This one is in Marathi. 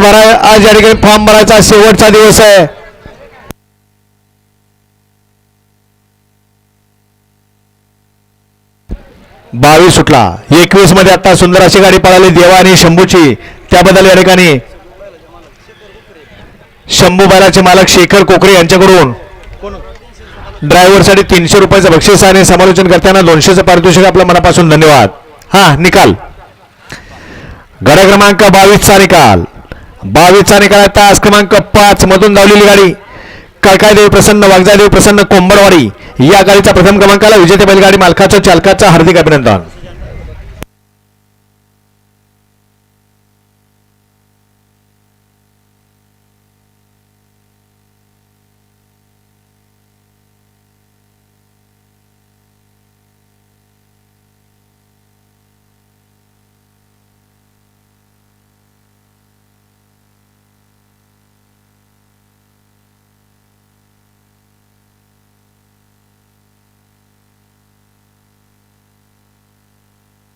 भरा आज या ठिकाणी फॉर्म भरायचा शेवटचा दिवस आहे. बावीस सुटला. एकवीसमध्ये आता सुंदर अशी गाडी पळाली देवा आणि शंभूची. त्याबद्दल या ठिकाणी शंभू बैलाचे मालक शेखर कोकरे यांच्याकडून ड्रायव्हरसाठी तीनशे रुपयाचं बक्षीस आणि समालोचन करताना दोनशेचं पारितोषिक आपल्या मनापासून धन्यवाद. हा निकाल. गड क्रमांक बावीसचा निकाल. बावीसचा निकाल तास क्रमांक पाच मधून धावलेली गाडी. कळकायदेव प्रसन्न वागजादेव प्रसन्न कोंबडवाडी. या गाडीचा प्रथम क्रमांकाला विजेते बैलगाडी मालकाचं चालकाचं हार्दिक अभिनंदन.